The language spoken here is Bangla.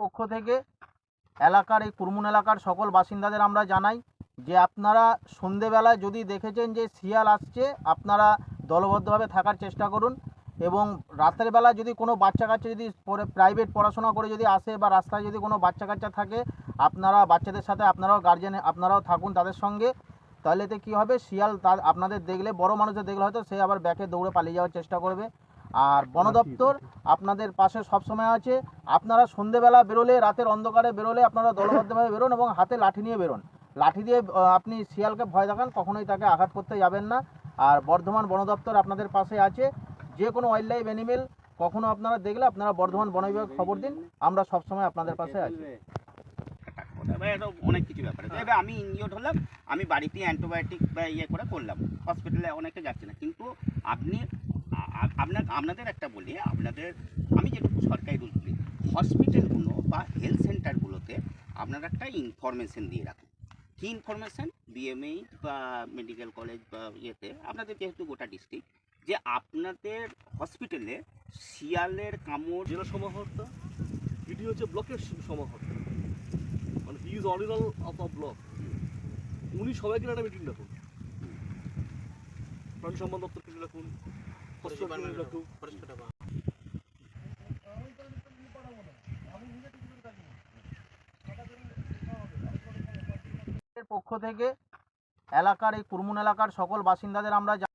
পক্ষ থেকে এলাকার এই কুরমুন এলাকার সকল বাসিন্দাদের আমরা জানাই যে আপনারা সন্ধেবেলায় যদি দেখেছেন যে শিয়াল আসছে, আপনারা দলবদ্ধভাবে থাকার চেষ্টা করুন এবং রাতের বেলা যদি কোনো বাচ্চা কাচ্চা যদি পরে প্রাইভেট পড়াশোনা করে যদি আসে বা রাস্তায় যদি কোনো বাচ্চা কাচ্চা থাকে, আপনারা বাচ্চাদের সাথে আপনারাও গার্জেন আপনারাও থাকুন তাদের সঙ্গে। তাহলে এতে কী হবে? শিয়াল তার, আপনাদের দেখলে, বড় মানুষদের দেখলে হয়তো সে আবার ব্যাকে দৌড়ে পালিয়ে যাওয়ার চেষ্টা করবে। আর বন দপ্তর আপনাদের পাশে সবসময় আছে। আপনারা সন্ধেবেলা বেরোলে রাতের অন্ধকারে বেরোলে আপনারা দলবদ্ধভাবে বেরোন এবং হাতে লাঠি নিয়ে বেরোন। লাঠি দিয়ে আপনি শিয়ালকে ভয় দেখান কখনোই তাকে আঘাত করতে যাবেন না। আর বর্ধমান বন দপ্তর আপনাদের পাশে আছে। যে কোনো ওয়াইল্ড লাইফ অ্যানিমেল কখনো আপনারা দেখলে আপনারা বর্ধমান বন বিভাগ খবর দিন। আমরা সবসময় আপনাদের পাশে আছি। অনেক কিছু ব্যাপার এবার আমি ইনজিওর্ড হলাম আমি বাড়িতে অ্যান্টিবায়োটিক বা ইয়ে করে করলাম। হসপিটালে অনেকে যাচ্ছে না। কিন্তু আপনি আপনার, আপনাদের একটা বলি, আপনাদের, আমি যেটুকু সরকারি রুল বলি হসপিটালগুলো বা হেলথ সেন্টারগুলোতে আপনারা একটা ইনফরমেশন দিয়ে রাখুন। কী ইনফরমেশন বিএমএইচ বা মেডিকেল কলেজ বা ইয়েতে আপনাদের যেহেতু গোটা ডিস্ট্রিক্ট যে আপনাদের হসপিটালে শিয়ালের কামড় জেলা সমাহর্তা এটি হচ্ছে ব্লকের সমাহর্তা। মানে he is original of a block উনি সবাইকে একটা মিটিং ডাকুন প্রাণী সম্মান দপ্তরকে ডাকুন পক্ষ থেকে এলাকার এই কুরমুন এলাকার সকল বাসিন্দাদের আমরা